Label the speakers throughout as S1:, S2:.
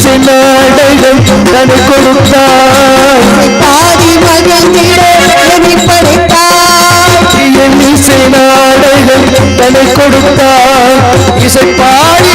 S1: பச்சை நாடைகள் தனி கொடுத்தாய்.
S2: பாதி மகன்களை படைத்தாய்.
S1: என் இசை நாடைகள் தனி கொடுத்தாய். இசை பாடி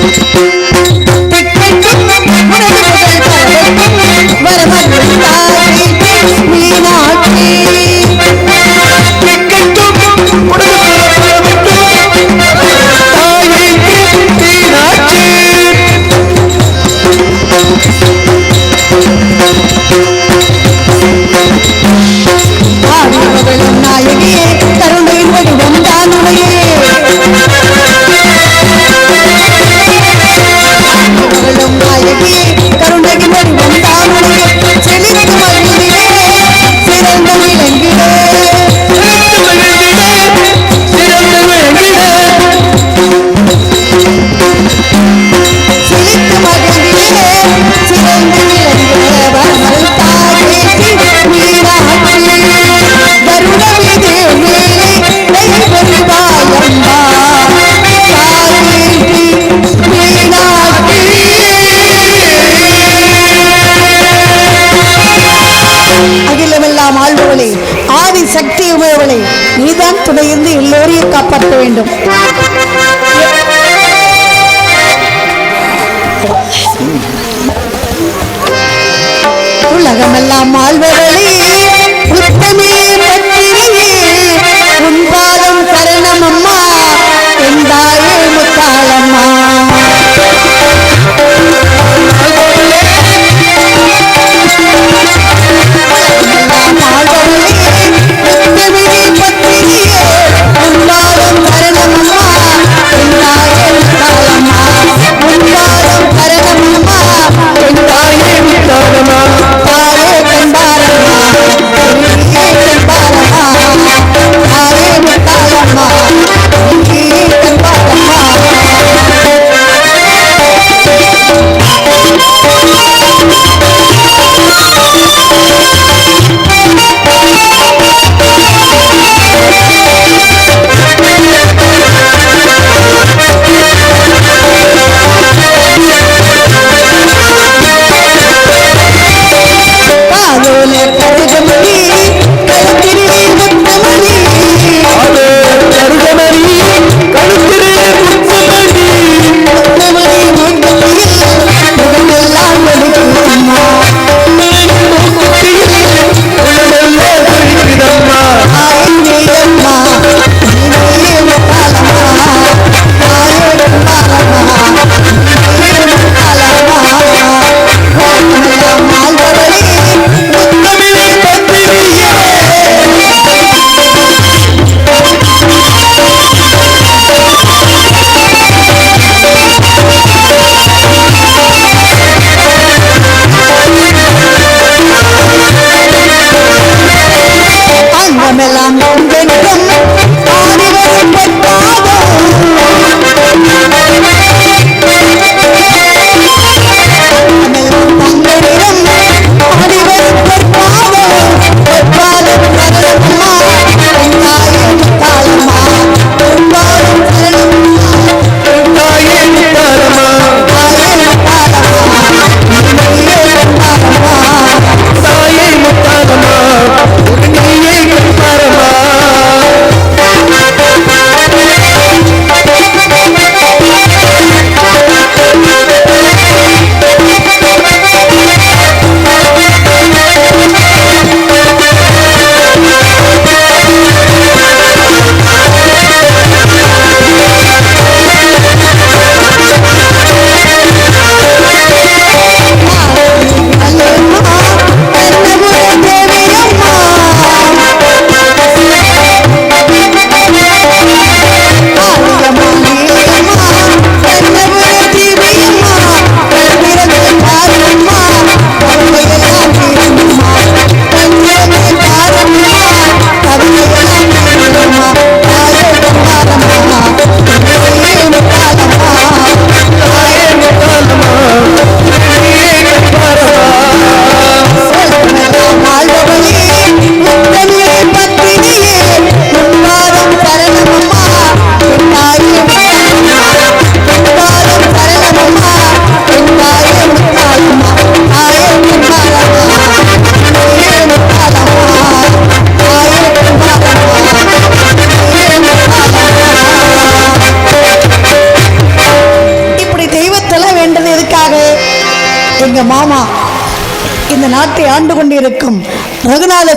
S1: Thank you.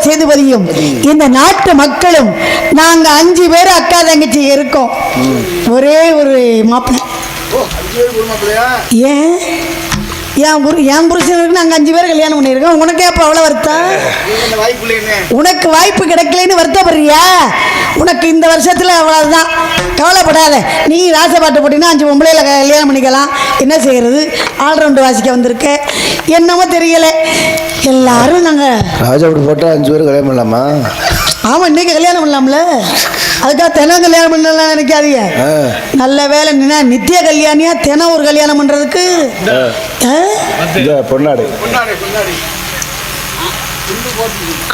S1: சேதுபதியும் இந்த நாட்டு மக்களும் நாங்க அஞ்சு பேர் அக்கா தங்கச்சி இருக்கோம். ஒரே ஒரு மாப்பிள்ளை ஏன்? என் புரு என் புருஷனுக்கு நாங்கள் அஞ்சு பேர் கல்யாணம் பண்ணியிருக்கோம். உனக்கே அப்போ அவ்வளோ வருத்தம்? உனக்கு வாய்ப்பு கிடைக்கலன்னு வருத்தப்படுறியா? உனக்கு இந்த வருஷத்தில் அவ்வளோதான் கவலைப்படாத. நீ ராசப்பாட்டு போட்டினா அஞ்சு பொம்பளையில் கல்யாணம் பண்ணிக்கலாம். என்ன செய்யறது? ஆல்ரவுண்டு வாசிக்க வந்திருக்க. என்னமோ தெரியல. எல்லாரும் நாங்கள்
S2: ராஜா அப்படி போட்டா அஞ்சு பேர் கல்யாணம் பண்ணலாமா?
S1: ஆமாம் இன்னைக்கு கல்யாணம் பண்ணலாம்ல. அதுக்காக தினம் கல்யாணம் பண்ணலாம் நினைக்காதீங்க. நல்ல வேலை நின்னா நித்திய கல்யாணியா தினம் ஒரு கல்யாணம்?
S2: இந்த பொன்னாடு.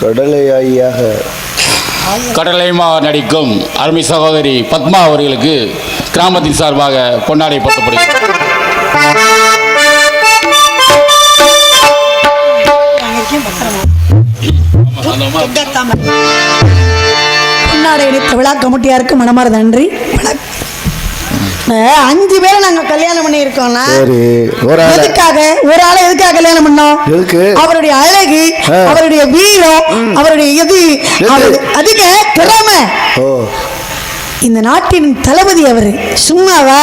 S2: கடலை ஆகியாக
S3: கடலைமா நடிக்கும் அருமை சகோதரி பத்மா அவர்களுக்கு கிராமத்தின் சார்பாக பொன்னாடை போட்டப்படுகிறது
S1: விழா கமிட்டியாருக்கு மனமார நன்றி. அஞ்சு பேரை நாங்க கல்யாணம்
S2: ஆள்
S1: எதுக்காக? ஒரு ஆளை எதுக்காக கல்யாணம் பண்ணோம்? அவருடைய அழகு. அவருடைய வீரம் அவருடைய அவரு- அதுங்க திறமை. இந்த நாட்டின் தளபதி அவரு. சும்மாவா?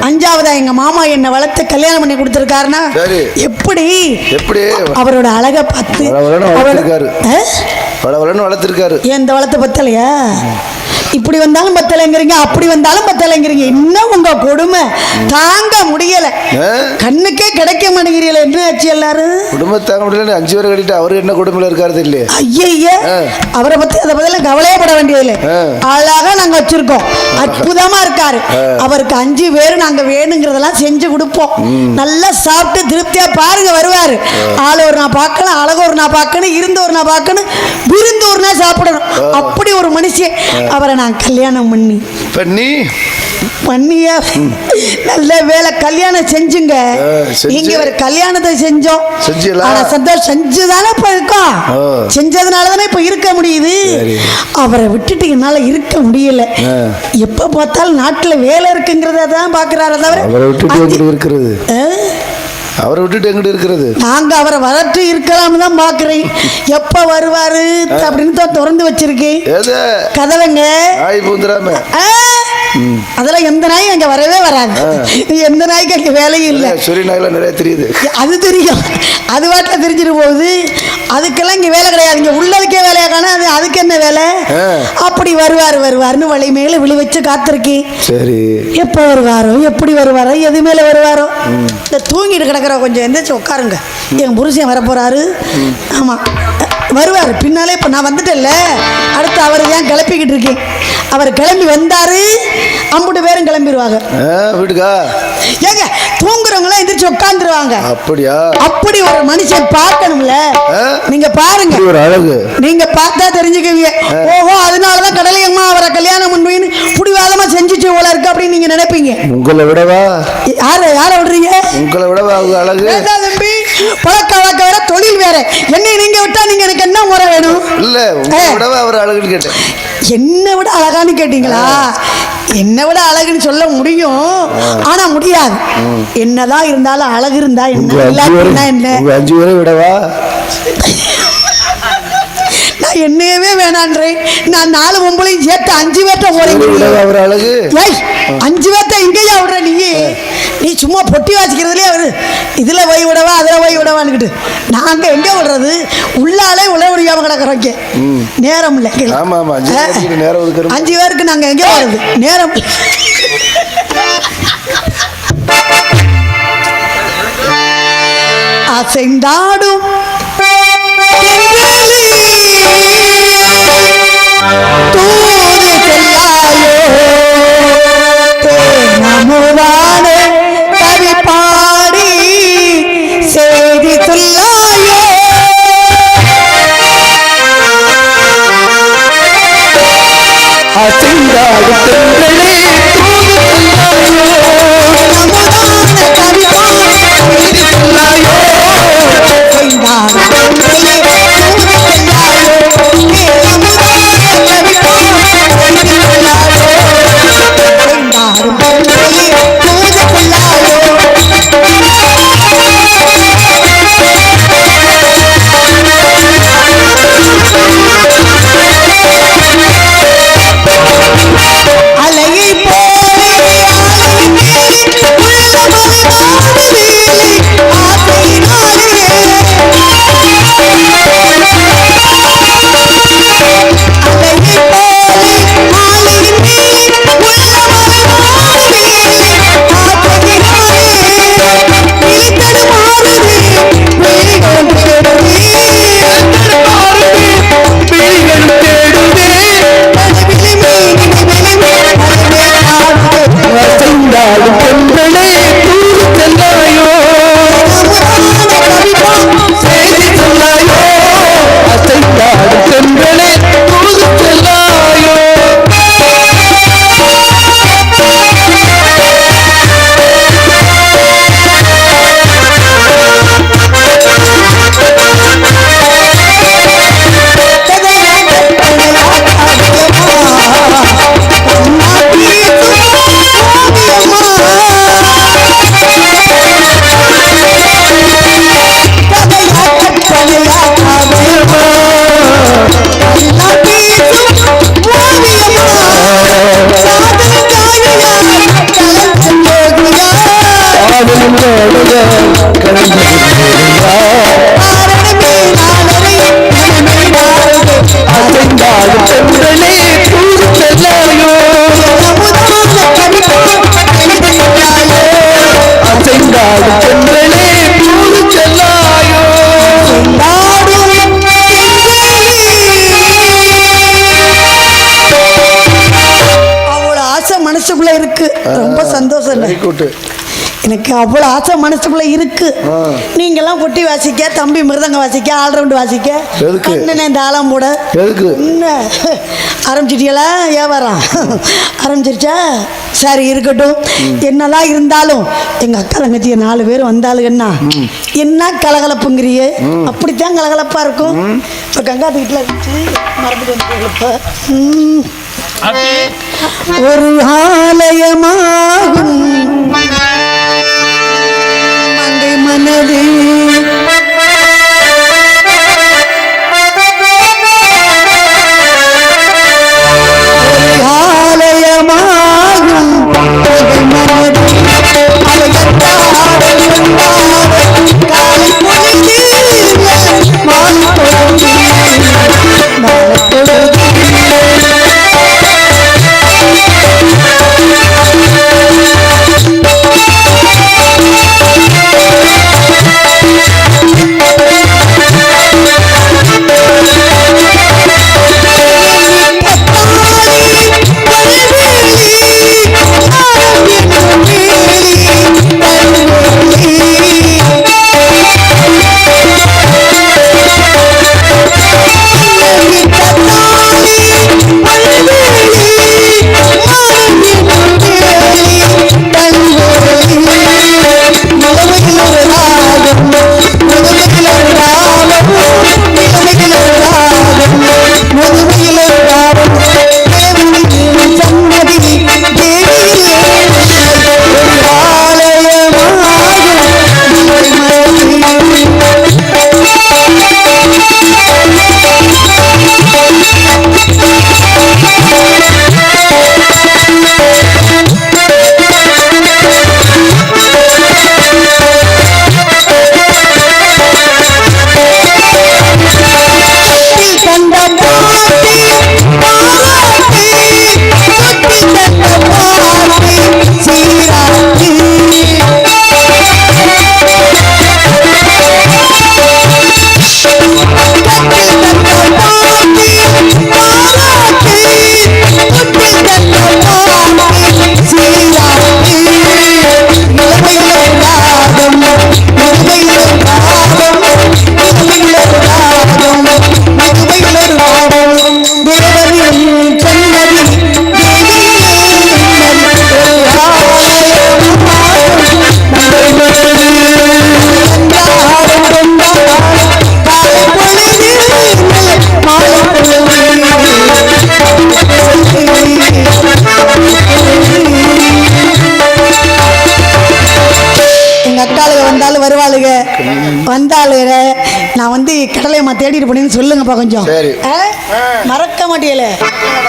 S1: அஞ்சாவதா எங்க மாமா என்ன வளர்த்து கல்யாணம் பண்ணி கொடுத்துருக்காருன்னா. எப்படி?
S2: எப்படி?
S1: அவரோட அழகை பார்த்து
S2: வளர்த்திருக்காரு.
S1: ஆ?
S2: வள வளன்னு வளர்த்துருக்காரு.
S1: ஏன் இந்த வளர்த்த பத்தலையா? இப்படி வந்தாலும் பத்தலைங்கிறீங்க அப்படி வந்தாலும் பத்தலைங்கிறீங்க. இன்னும் உங்க கொடுமை தாங்க முடியல? கண்ணுக்கே கிடைக்க மாட்டேங்கிறீங்களே என்ன ஆச்சு எல்லாரும்?
S2: குடும்பம் தாங்க முடியல அஞ்சு பேர் கட்டிட்டு அவரு என்ன குடும்பத்தில் இருக்காரு இல்லையே
S1: ஐய
S2: ஆ.
S1: அவரை பத்தி அதை பத்தி கவலையே பட வேண்டியதில்லை.
S2: ஆ.
S1: அழகா நாங்க வச்சிருக்கோம். அற்புதமா இருக்காரு. அவருக்கு அஞ்சு பேர் நாங்க வேணுங்கிறதெல்லாம் செஞ்சு கொடுப்போம். நல்லா சாப்பிட்டு திருப்தியா பாருங்க வருவாரு. ஆள் ஒரு நான் பார்க்கணும் அழகு ஒரு நான் பார்க்கணும் இருந்து ஒரு நான் பார்க்கணும் விருந்து ஒரு நாள் சாப்பிடணும். அப்படி ஒரு மனுஷன் அவரை நான் கல்யாணம் பண்ணி
S2: நீ
S1: பண்ணியா நல்ல வேலை கல்யாணம் செஞ்சுங்க. நீங்க ஒரு கல்யாணத்தை செஞ்சோம்? ஆனா சந்தோஷம் செஞ்சுதானே இப்ப இருக்கோம்
S2: ஆ.
S1: செஞ்சதுனால தானே இப்ப இருக்க முடியுது. அவரை விட்டுட்டு என்னால இருக்க முடியல. எப்ப பார்த்தாலும் நாட்டுல வேலை இருக்குங்கிறத தான் பாக்குறாரு தவிர
S2: அவரை விட்டுட்டு இருக்கிறது? அவரை விட்டுட்டு எங்கிட்டு இருக்கிறது?
S1: நாங்க அவரை வரட்டு இருக்கலாம்னு தான் பாக்குறேன். எப்ப வருவாரு அப்படின்னு தான் திறந்து வச்சிருக்கேன். கதவைங்க.
S2: நாய் பூந்துடாம.
S1: ஆ! அதெல்லாம் எந்த நாயும் அங்க வரவே வராது. எந்த நாய்க்கு அங்க வேலையும் இல்லை.
S2: சொரி நாயெல்லாம் நிறைய தெரியுது.
S1: அது தெரியும். அது வாட்டில் தெரிஞ்சிட்டு போகுது. அதுக்கெல்லாம் இங்கே வேலை கிடையாது. இங்கே உள்ளதுக்கே வேலையா காண அது அதுக்கு என்ன வேலை. அப்படி வருவார் வருவார்னு வழி மேலே விழி வச்சு காத்திருக்கேன்
S2: சரி.
S1: எப்போ வருவாரோ எப்படி வருவாரோ எது மேலே வருவாரோ. இந்த தூங்கிட்டு கிடக்குற கொஞ்சம் எந்திரிச்சு உட்காருங்க. என் புருஷன் வரப்போறாரு. ஆமாம் வருவார். பின்னாலே இப்போ நான் வந்துட்டேன்ல. அடுத்து அவர் தான் கிளப்பிக்கிட்டு இருக்கேன் அவர் கிளம்பி வந்தாரு. அம்புட்டு பேரும் கிளம்பிடுவாங்க
S2: வீட்டுக்கா?
S1: ஏங்க தூங்குறவங்களாம் எந்திரிச்சு உட்காந்துருவாங்க
S2: அப்படியா?
S1: அப்படி ஒரு மனுஷன் பார்க்கணும்ல? நீங்க பாருங்க.
S2: ஒரு அழகு.
S1: நீங்க பார்த்தா தெரிஞ்சுக்குவீங்க. ஓஹோ அதனாலதான் கடலையம்மா அவரை கல்யாணம் பண்ணுவீன்னு புடிவாதமா செஞ்சுச்சு போல இருக்கு அப்படின்னு நீங்க நினைப்பீங்க.
S2: உங்களை விடவா?
S1: யார யார விடுறீங்க?
S2: உங்களை விடவா அழகு?
S1: பழக்க வழக்க வேற தொழில் வேற. என்னை நீங்க விட்டா நீங்க எனக்கு என்ன முறை வேணும்?
S2: இல்ல. விடவா அவர் அழகுன்னு கேட்டேன்.
S1: என்னை விட அழகான்னு கேட்டீங்களா? என்னை விட அழகுன்னு சொல்ல முடியும். ஆனா முடியாது. என்னதான் இருந்தாலும் அழகு இருந்தா என்ன? இல்லாட்டினா என்ன
S2: அஞ்சு பேரை விடவா?
S1: நான் என்னையவே வேணான்றேன் நான் நாலு பொம்பளையும் சேர்த்து அஞ்சு பேர்ட்ட
S2: அவர் அழகு?
S1: அஞ்சு பேர்த்த எங்கேயா விடுற நீ நீ சும்மா பொட்டி வாசிக்கிறதுலயே அவரு இதுல போய் விடவா அதுல போய் விடவான்னுக்கிட்டு. நாங்க எங்க விடுறது? உள்ளாலே உழ முடியாம கிடக்குறோம் இங்க. நேரம் இல்லை.
S2: அஞ்சு. பேருக்கு நேரம் ஒதுக்கணும்
S1: அஞ்சு பேருக்கு நாங்க எங்க வருது நேரம். அசைந்தாடும்.
S2: அசைந்தாடும் தென்றலே,
S1: அவ்வளோ ஆசை மனசுக்குள்ள இருக்கு. நீங்கெல்லாம் கொட்டி வாசிக்க தம்பி மிருதங்க வாசிக்க ஆல்ரவுண்டு வாசிக்க
S2: எதுக்கு?
S1: அண்ணனே இந்த ஆலம் போட.
S2: எதுக்கு?
S1: என்ன? ஆரம்பிச்சிட்டியலா வியாபாரம் ஆரம்பிச்சிருச்சா? சரி இருக்கட்டும். என்னதான் இருந்தாலும் எங்க அக்கா தங்கச்சி நாலு பேர் வந்தாளுங்கன்னா என்ன கலகலப்புங்கிறியே? அப்படித்தான் கலகலப்பா இருக்கும். இப்போ கங்கா வீட்டில் இருந்துச்சு. மறந்துட்டு வந்து. ஒரு ஆலயமாகும். மனது ஆலயமா சொல்லுங்கப்பா கொஞ்சம்
S2: சரி.
S1: மறக்க மாட்டேல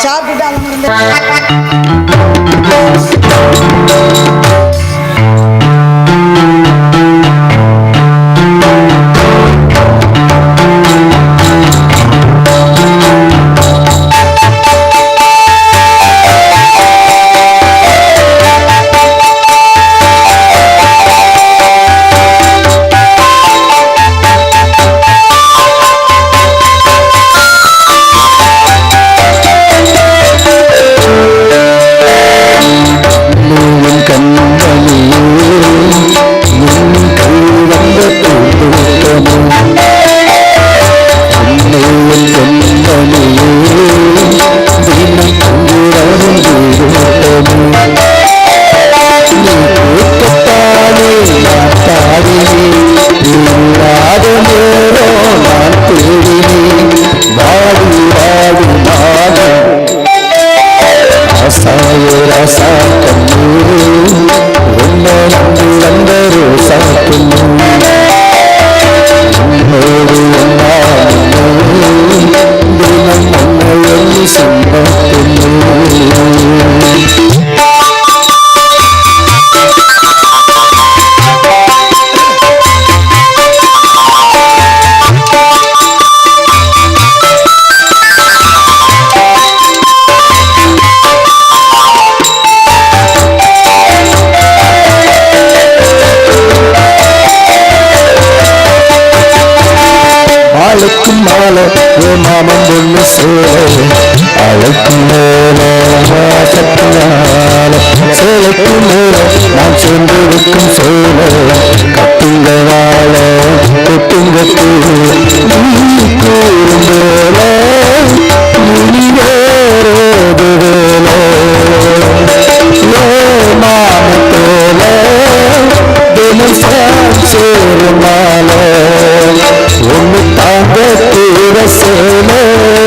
S1: சாப்பிட்டுட்டு அதை
S2: நான் சென்று விட்டும் சோழ கட்டுங்க வாழ கொட்டுங்க சேருமால ஒன்று தாங்க தீர சேலை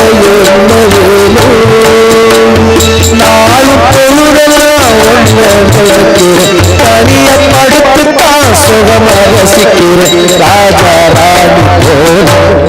S2: பிறக்கிறேன் தனிய படுத்து தான் சுகமாக ரசிக்கிறேன் ராஜா ராணி போல.